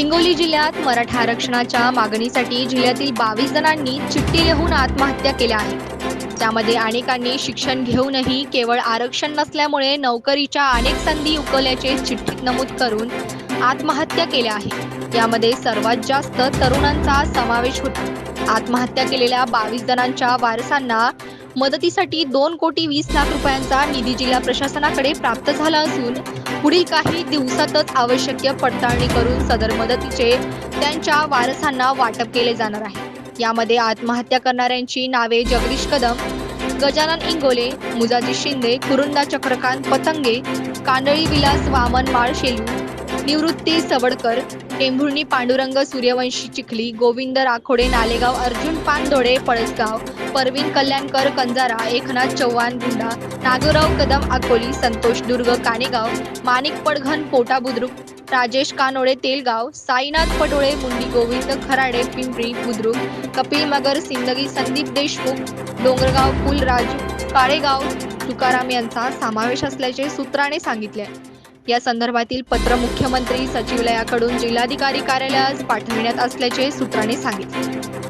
हिंगोली जिल्ह्यात मराठा आरक्षणाच्या मागणीसाठी जिल्ह्यातील बावीस जणांनी चिठ्ठी लिहून आत्महत्या केल्या आहेत. त्यामध्ये अनेकांनी शिक्षण घेऊनही केवळ आरक्षण नसल्यामुळे नोकरीच्या अनेक संधी उकवल्याचे चिठ्ठीत नमूद करून आत्महत्या केल्या आहेत. यामध्ये सर्वात जास्त तरुणांचा समावेश होता. आत्महत्या केलेल्या बावीस जणांच्या वारसांना मदतीसाठी दोन कोटी वीस लाख रुपयांचा निधी जिल्हा प्रशासनाकडे प्राप्त झाला असून पुढील काही दिवसातच आवश्यक पडताळणी करून सदर मदतीचे त्यांच्या वारसांना वाटप केले जाणार आहे. यामध्ये आत्महत्या करणाऱ्यांची नावे जगदीश कदम गजानन इंगोले मुजाजी शिंदे कुरुंदा चक्रकांत पतंगे कांदळी विलास वामन माळशेलू निवृत्ती सवडकर टेंभुर्णी पांडुरंग सूर्यवंशी चिखली गोविंद राखोडे नालेगाव अर्जुन पानधोडे पळसगाव परवीन कल्याणकर कंजारा एकनाथ चव्हाण गुंडा नागोराव कदम अकोली संतोष दुर्ग कानेगाव माणिक पडघन पोटा बुद्रुक राजेश कानोडे तेलगाव साईनाथ पटोळे मुंडी गोविंद खराडे पिंपरी बुद्रुक कपिल मगर सिंदगी संदीप देशमुख डोंगरगाव कुलराज काळेगाव तुकाराम यांचा समावेश असल्याचे सूत्राने सांगितले या संदर्भातील पत्र मुख्यमंत्री सचिवालयाकडून जिल्हाधिकारी कार्यालयास पाठविण्यात असल्याचे सूत्रांनी सांगितले.